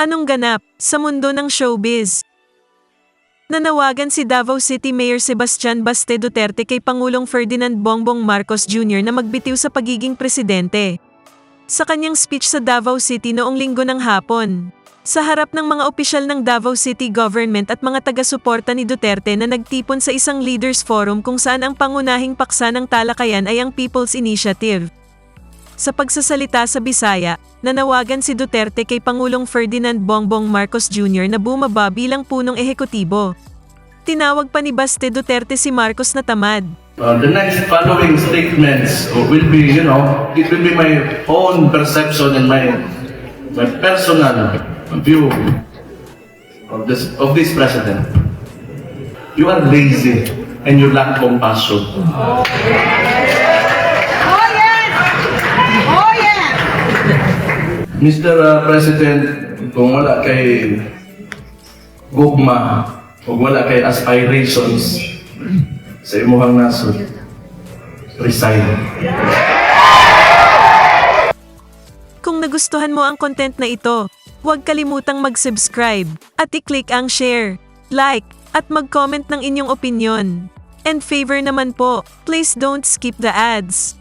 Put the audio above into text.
Anong ganap sa mundo ng showbiz? Nanawagan si Davao City Mayor Sebastian Baste Duterte kay Pangulong Ferdinand Bongbong Marcos Jr. na magbitiw sa pagiging presidente. Sa kanyang speech sa Davao City noong linggo ng hapon, sa harap ng mga opisyal ng Davao City government at mga taga-suporta ni Duterte na nagtipon sa isang leaders forum kung saan ang pangunahing paksa ng talakayan ay ang People's Initiative. Sa pagsasalita sa Bisaya, nanawagan si Duterte kay Pangulong Ferdinand Bongbong Marcos Jr. na bumaba bilang punong ehekutibo. Tinawag pa ni Baste Duterte si Marcos na tamad. Uh, the next following statements will be, you know, it will be my own perception and my my personal view of this of this president. You are lazy and you lack compassion. Oh yeah! Mr. uh, President, kung wala kay gugma, kung wala kay aspirations sa imuhang nasod, resign. Kung nagustuhan mo ang content na ito, huwag kalimutang mag-subscribe at i-click ang share, like, at mag-comment ng inyong opinion. And favor naman po, please don't skip the ads.